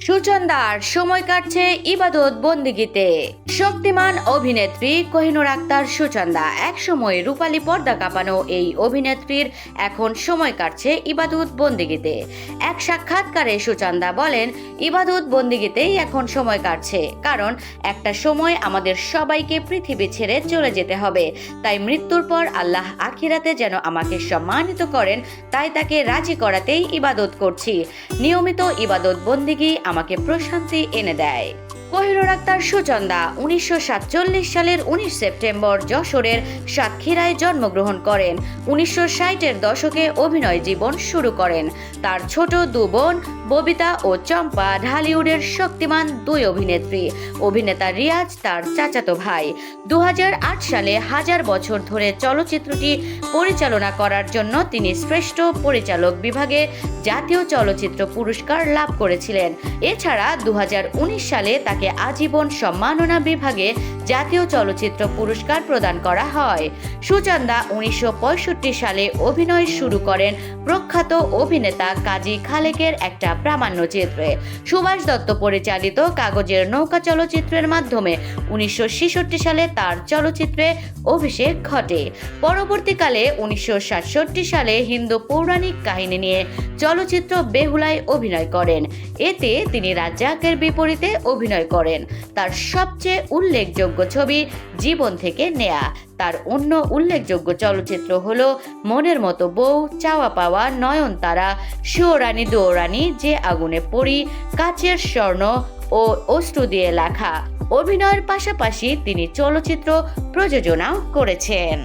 সুচন্দার সময় কাটছে ইবাদত বন্দিগিতে। শক্তিমান অভিনেত্রী কোহিনুর আক্তার সুচন্দা, একসময় রূপালী পর্দা কাঁপানো এই অভিনেত্রীর এখন সময় কাটছে ইবাদত বন্দিগিতে। এক সাক্ষাৎকারে সুচন্দা বলেন, ইবাদত বন্দিগিতেই এখন সময় কাটছে, কারণ একটা সময় আমাদের সবাইকে পৃথিবী ছেড়ে চলে যেতে হবে। তাই মৃত্যুর পর আল্লাহ আখিরাতে যেন আমাকে সম্মানিত করেন, তাই তাকে রাজি করাতেই ইবাদত করছি। নিয়মিত ইবাদত বন্দিগি আমাকে প্রশান্তি এনে দেয়। কোহিনুর আক্তার সুচন্দা, উনিশশো সাতচল্লিশ সালের উনিশ সেপ্টেম্বর যশোরের সাতক্ষীরায় জন্মগ্রহণ করেন। উনিশশো ষাটের দশকে অভিনয় জীবন শুরু করেন। তার ছোট দু বোন, ববিতা ও চম্পা ঢালিউডের শক্তিমান দুই অভিনেত্রী। অভিনেতা রিয়াজ, তার চাচাতো ভাই। দু হাজার আট সালে হাজার বছর ধরে চলচ্চিত্রটি পরিচালনা করার জন্য তিনি শ্রেষ্ঠ পরিচালক বিভাগে জাতীয় চলচ্চিত্র পুরস্কার লাভ করেছিলেন। এছাড়া দু হাজার উনিশ সালে তাকে আজীবন সম্মাননা বিভাগে জাতীয় চলচ্চিত্র পুরস্কার প্রদান করা হয়। সুচন্দা উনিশশো পঁয়ষট্টি সালে অভিনয় শুরু করেন প্রখ্যাত অভিনেতা কাজী খালেকের একটা প্রামাণ্য চিত্রে। সুভাষ দত্ত পরিচালিত কাগজের নৌকা চলচ্চিত্রের মাধ্যমে উনিশশো ছেষট্টি সালে তার চলচ্চিত্রে অভিষেক ঘটে। পরবর্তীকালে উনিশশো সাতষট্টি সালে হিন্দু পৌরাণিক কাহিনী নিয়ে চলচ্চিত্র বেহুলায় অভিনয় করেন। এতে তিনি রাজ্জাকের বিপরীতে অভিনয় করেন। তার সবচেয়ে উল্লেখযোগ্য ছবি জীবন থেকে নেয়া। তার অন্য উল্লেখযোগ্য চলচ্চিত্র হলো মনের মতো বউ, চাওয়া পাওয়া, নয়নতারা শিওরানি দৌরানি যে আগুনে পড়ি, কাচের স্বর্ণ ও অশ্রু দিয়ে লেখা। অভিনয়ের পাশাপাশি তিনি চলচ্চিত্র প্রযোজনাও করেছেন।